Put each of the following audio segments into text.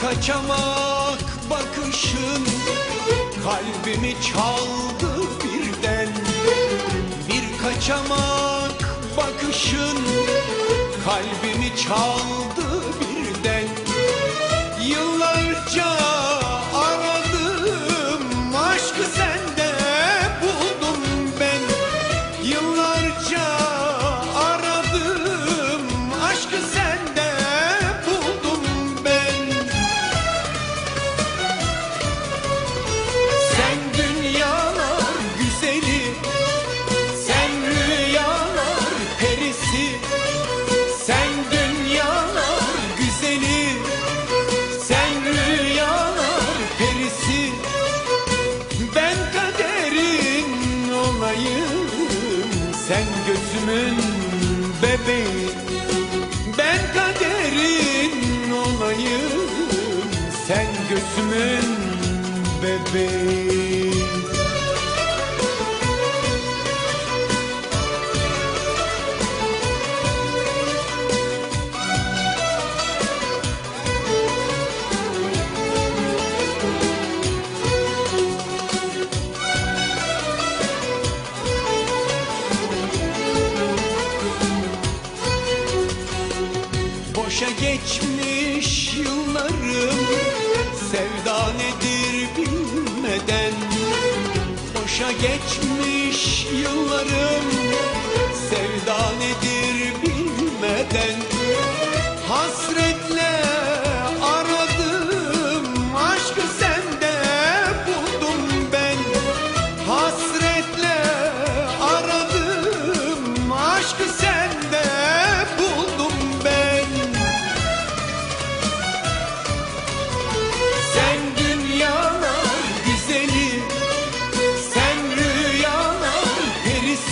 kaçamak bakışın. Kalbimi çaldı birden. Bir kaçamak bakışın. Kalbimi çaldı Sen gözümün bebeği Ben kaderin olayım Sen gözümün bebeği Boşa geçmiş yıllarım. Sevda nedir bilmeden? Boşa geçmiş yıllarım. Sevda nedir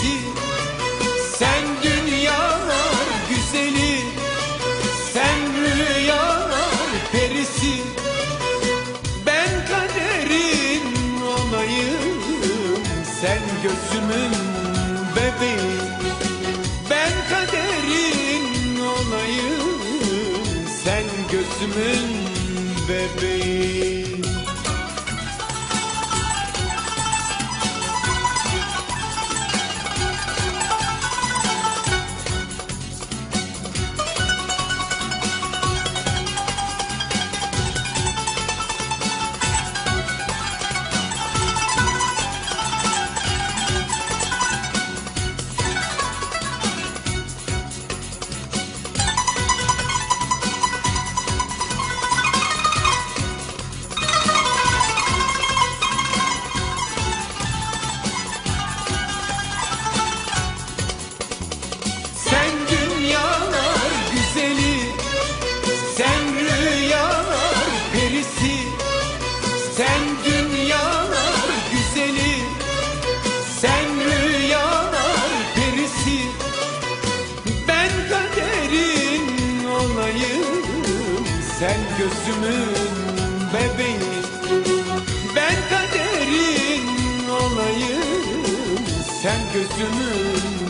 perisi Sen dünyalar güzeli. Sen rüyalar perisi. Ben kaderin olayım Sen gözümün bebeği. Ben kaderin olayım Sen gözümün bebeği Sen gözümün bebeği Ben kaderin olayım. Sen gözümün